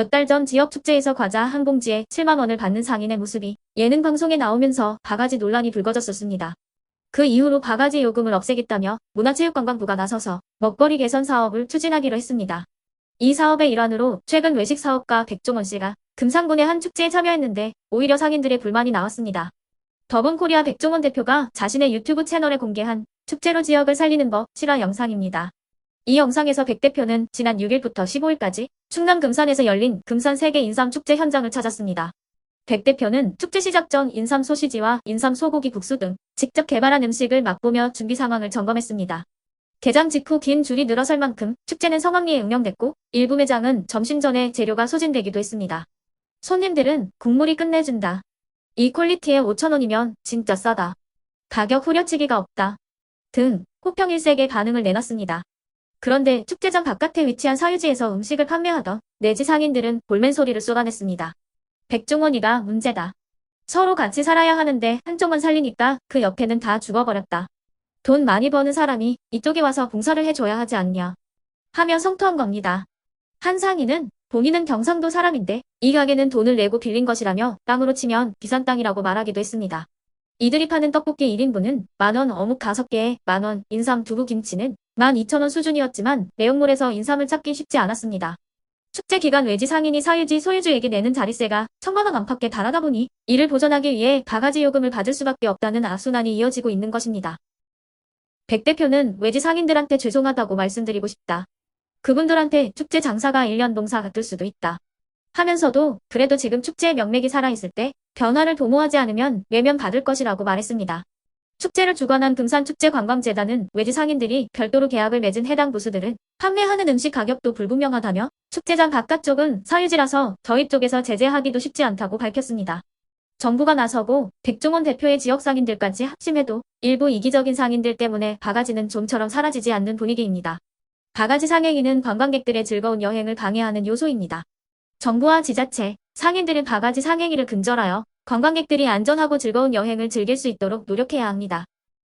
몇 달 전 지역 축제에서 과자 한 봉지에 7만 원을 받는 상인의 모습이 예능 방송에 나오면서 바가지 논란이 불거졌었습니다. 그 이후로 바가지 요금을 없애겠다며 문화체육관광부가 나서서 먹거리 개선 사업을 추진하기로 했습니다. 이 사업의 일환으로 최근 외식 사업가 백종원 씨가 금산군의 한 축제에 참여했는데 오히려 상인들의 불만이 나왔습니다. 더본코리아 백종원 대표가 자신의 유튜브 채널에 공개한 축제로 지역을 살리는 법 실화 영상입니다. 이 영상에서 백 대표는 지난 6일부터 15일까지 충남 금산에서 열린 금산 세계 인삼 축제 현장을 찾았습니다. 백 대표는 축제 시작 전 인삼 소시지와 인삼 소고기 국수 등 직접 개발한 음식을 맛보며 준비 상황을 점검했습니다. 개장 직후 긴 줄이 늘어설 만큼 축제는 성황리에 응용됐고 일부 매장은 점심 전에 재료가 소진되기도 했습니다. 손님들은 국물이 끝내준다. 이 퀄리티에 5천원이면 진짜 싸다. 가격 후려치기가 없다. 등 호평 일색의 반응을 내놨습니다. 그런데 축제장 바깥에 위치한 사유지에서 음식을 판매하던 내지 상인들은 볼멘 소리를 쏟아냈습니다. 백종원이가 문제다. 서로 같이 살아야 하는데 한쪽만 살리니까 그 옆에는 다 죽어버렸다. 돈 많이 버는 사람이 이쪽에 와서 봉사를 해줘야 하지 않냐. 하며 성토한 겁니다. 한 상인은 본인은 경상도 사람인데 이 가게는 돈을 내고 빌린 것이라며 땅으로 치면 비싼 땅이라고 말하기도 했습니다. 이들이 파는 떡볶이 1인분은 만원 어묵 5개에 만원 인삼 두부 김치는 12,000원 수준이었지만 내용물에서 인삼을 찾기 쉽지 않았습니다. 축제 기간 외지 상인이 사유지 소유주에게 내는 자리세가 천만원 안팎에 달하다 보니 이를 보전하기 위해 바가지 요금을 받을 수밖에 없다는 악순환이 이어지고 있는 것입니다. 백 대표는 외지 상인들한테 죄송하다고 말씀드리고 싶다. 그분들한테 축제 장사가 1년 농사 같을 수도 있다. 하면서도 그래도 지금 축제의 명맥이 살아있을 때 변화를 도모하지 않으면 외면 받을 것이라고 말했습니다. 축제를 주관한 금산축제관광재단은 외지 상인들이 별도로 계약을 맺은 해당 부수들은 판매하는 음식 가격도 불분명하다며 축제장 바깥쪽은 사유지라서 저희 쪽에서 제재하기도 쉽지 않다고 밝혔습니다. 정부가 나서고 백종원 대표의 지역 상인들까지 합심해도 일부 이기적인 상인들 때문에 바가지는 좀처럼 사라지지 않는 분위기입니다. 바가지 상행위는 관광객들의 즐거운 여행을 방해하는 요소입니다. 정부와 지자체, 상인들은 바가지 상행위를 근절하여 관광객들이 안전하고 즐거운 여행을 즐길 수 있도록 노력해야 합니다.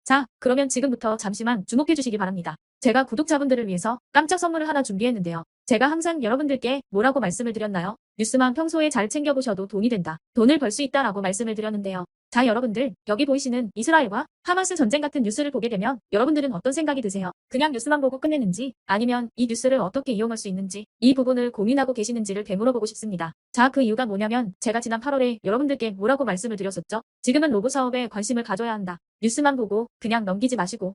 자, 그러면 지금부터 잠시만 주목해 주시기 바랍니다. 제가 구독자분들을 위해서 깜짝 선물을 하나 준비했는데요. 제가 항상 여러분들께 뭐라고 말씀을 드렸나요? 뉴스만 평소에 잘 챙겨보셔도 돈이 된다. 돈을 벌 수 있다라고 말씀을 드렸는데요. 자, 여러분들, 여기 보이시는 이스라엘과 하마스 전쟁 같은 뉴스를 보게 되면 여러분들은 어떤 생각이 드세요? 그냥 뉴스만 보고 끝내는지 아니면 이 뉴스를 어떻게 이용할 수 있는지 이 부분을 고민하고 계시는지를 되물어보고 싶습니다. 자, 그 이유가 뭐냐면 제가 지난 8월에 여러분들께 뭐라고 말씀을 드렸었죠? 지금은 로봇 사업에 관심을 가져야 한다. 뉴스만 보고 그냥 넘기지 마시고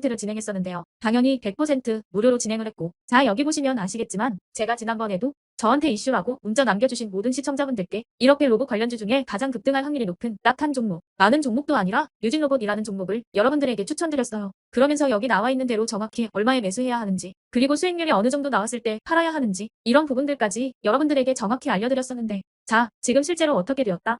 를 진행했었는데요. 당연히 100% 무료로 진행을 했고 자 여기 보시면 아시겠지만 제가 지난번에도 저한테 이슈라고 문자 남겨주신 모든 시청자분들께 이렇게 로봇 관련주 중에 가장 급등할 확률이 높은 딱 한 종목, 많은 종목도 아니라 뉴진 로봇이라는 종목을 여러분들에게 추천드렸어요. 그러면서 여기 나와 있는 대로 정확히 얼마에 매수해야 하는지, 그리고 수익률이 어느 정도 나왔을 때 팔아야 하는지, 이런 부분들까지 여러분들에게 정확히 알려드렸었는데, 자, 지금 실제로 어떻게 되었다?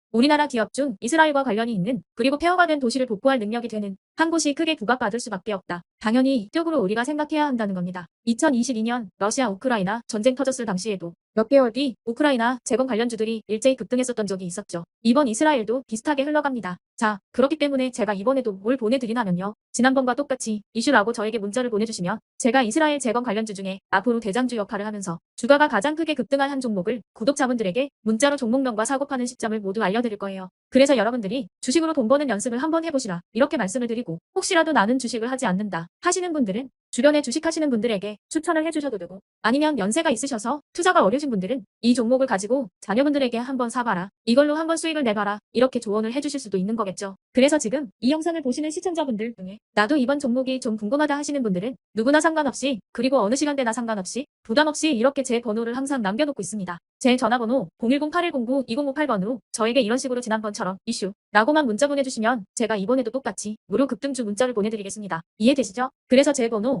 우리나라 기업 중 이스라엘과 관련이 있는 그리고 폐허가 된 도시를 복구할 능력이 되는 한 곳이 크게 부각받을 수밖에 없다. 당연히 이쪽으로 우리가 생각해야 한다는 겁니다. 2022년 러시아 우크라이나 전쟁 터졌을 당시에도 몇 개월 뒤 우크라이나 재건 관련주들이 일제히 급등했었던 적이 있었죠. 이번 이스라엘도 비슷하게 흘러갑니다. 자, 그렇기 때문에 제가 이번에도 뭘 보내드리냐면요. 지난번과 똑같이 이슈라고 저에게 문자를 보내주시면 제가 이스라엘 재건 관련주 중에 앞으로 대장주 역할을 하면서 주가가 가장 크게 급등한 한 종목을 구독자분들에게 문자로 종목명과 사고파는 시점을 모두 알려 드릴 거예요. 그래서 여러분들이 주식으로 돈 버는 연습을 한번 해보시라 이렇게 말씀을 드리고 혹시라도 나는 주식을 하지 않는다 하시는 분들은 주변에 주식하시는 분들에게 추천을 해주셔도 되고 아니면 연세가 있으셔서 투자가 어려신 분들은 이 종목을 가지고 자녀분들에게 한번 사봐라. 이걸로 한번 수익을 내봐라. 이렇게 조언을 해주실 수도 있는 거겠죠. 그래서 지금 이 영상을 보시는 시청자분들 중에 나도 이번 종목이 좀 궁금하다 하시는 분들은 누구나 상관없이 그리고 어느 시간대나 상관없이 부담 없이 이렇게 제 번호를 항상 남겨놓고 있습니다. 제 전화번호 010-8109-2058번으로 저에게 이런 식으로 지난번처럼 이슈 라고만 문자 보내주시면 제가 이번에도 똑같이 무료 급등주 문자를 보내드리겠습니다. 이해되시죠? 그래서 제 번호